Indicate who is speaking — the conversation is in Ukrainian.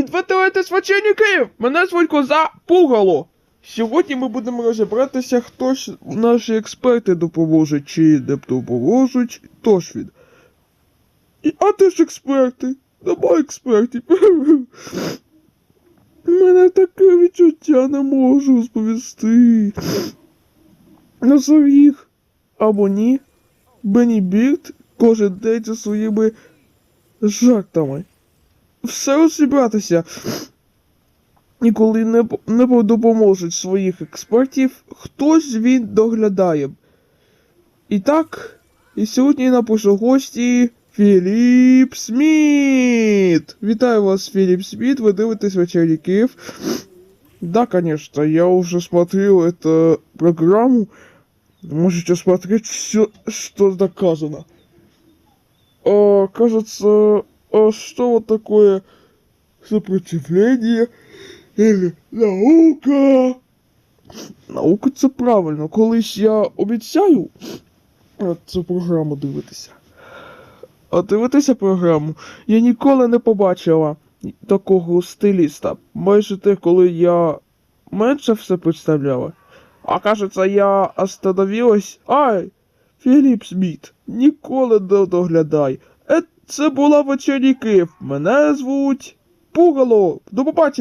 Speaker 1: Привіт! Ви дивитесь Київ! Мене звуть Коза Пугало. Сьогодні ми будемо розібратися, хто ж наші експерти допоможуть чи не допоможуть. Тож він. А ти ж експерти? Нема експертів. У мене таке відчуття не можу розповісти. Назов їх або ні. Бенні Бірд кожен день зі своїми жартами. Все розібратися. І коли не, не допоможуть своїх експертів, хтось він доглядає. І так, і сьогодні напишу гості Філіп Сміт! Вітаю вас, Филипп Смит, вы дивитесь «Вечерний Киев». Да, конечно, я уже смотрел эту программу. Можете смотреть все, что доказано. А, кажется, а что вот такое сопротивление или наука? Наука це правильно. Колись я обіцяю цю програму дивитися. А дивитися програму я ніколи не побачила такого стиліста. Майже те, коли я менше все представляла. А кажется, я остановилась. Ай! Філіп Сміт, ніколи не доглядай. Це була вечерній Київ. Мене звуть Пугало. До побачення.